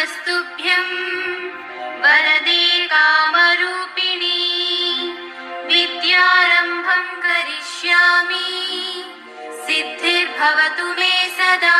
नमस्तुभ्यं वरदे कामरूपिणी विद्यारम्भं करिष्यामि। सिद्धिर्भवतु मे सदा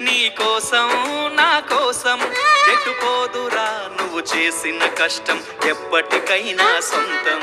నీ కోసం నా కోసం. చెట్టుపోదురా నువ్వు చేసిన కష్టం ఎప్పటికైనా సొంతం.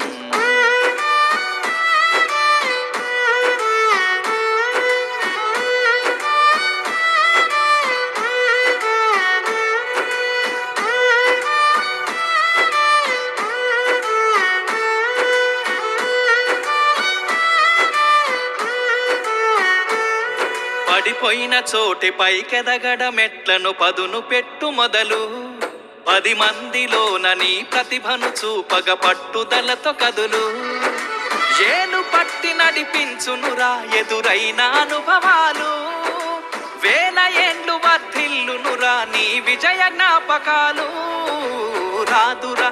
పడిపోయిన చోటి పైకెదగడ మెట్లను పదును పెట్టు మొదలు. పది మందిలోన నీ ప్రతిభను చూపగ పట్టుదలతో కదులు. ఏను పట్టి నడిపించునురా ఎదురైన అనుభవాలు. వేల ఏండ్లు వర్ధిల్లునురా నీ విజయ జ్ఞాపకాలు. రాదురా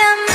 I'm.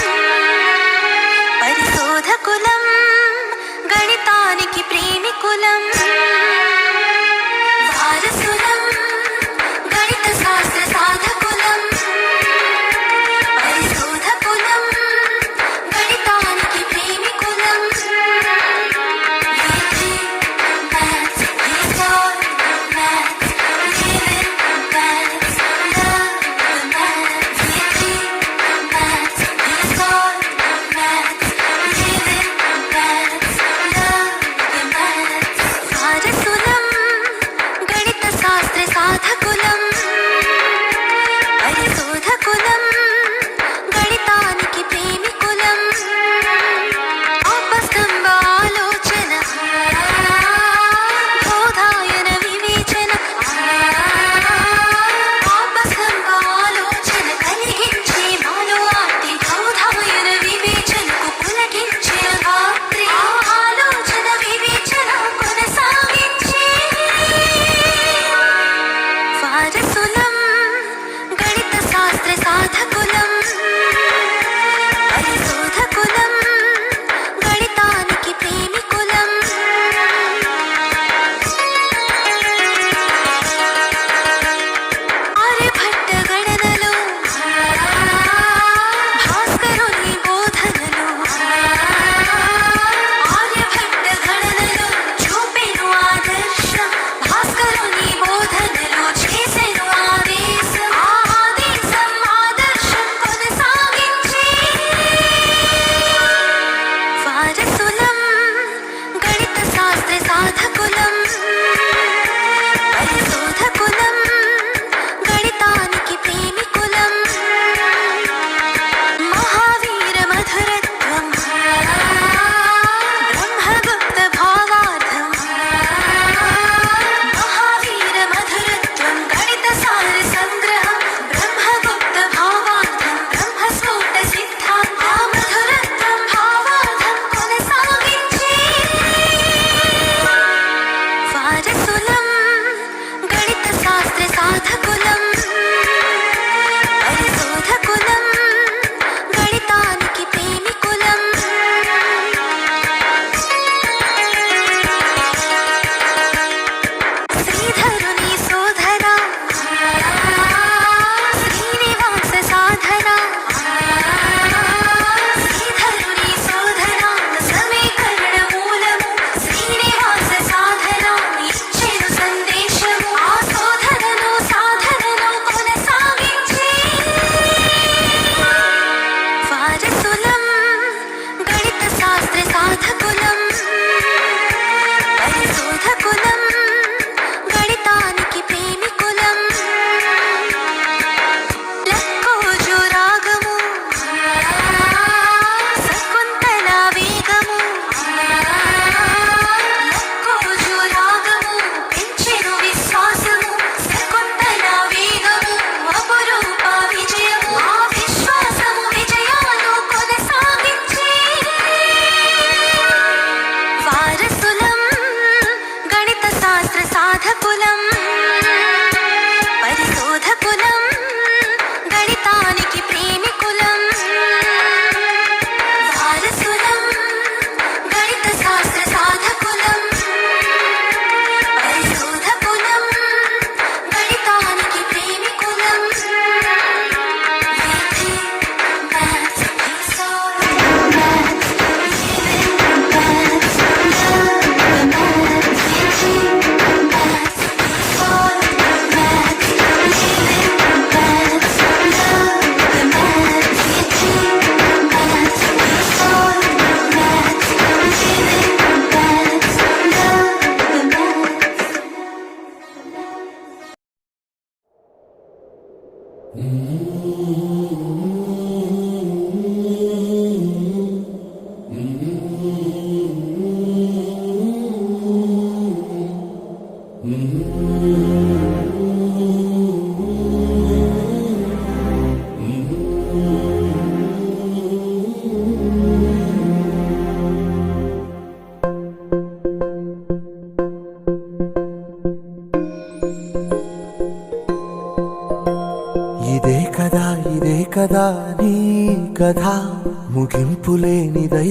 నాథకులం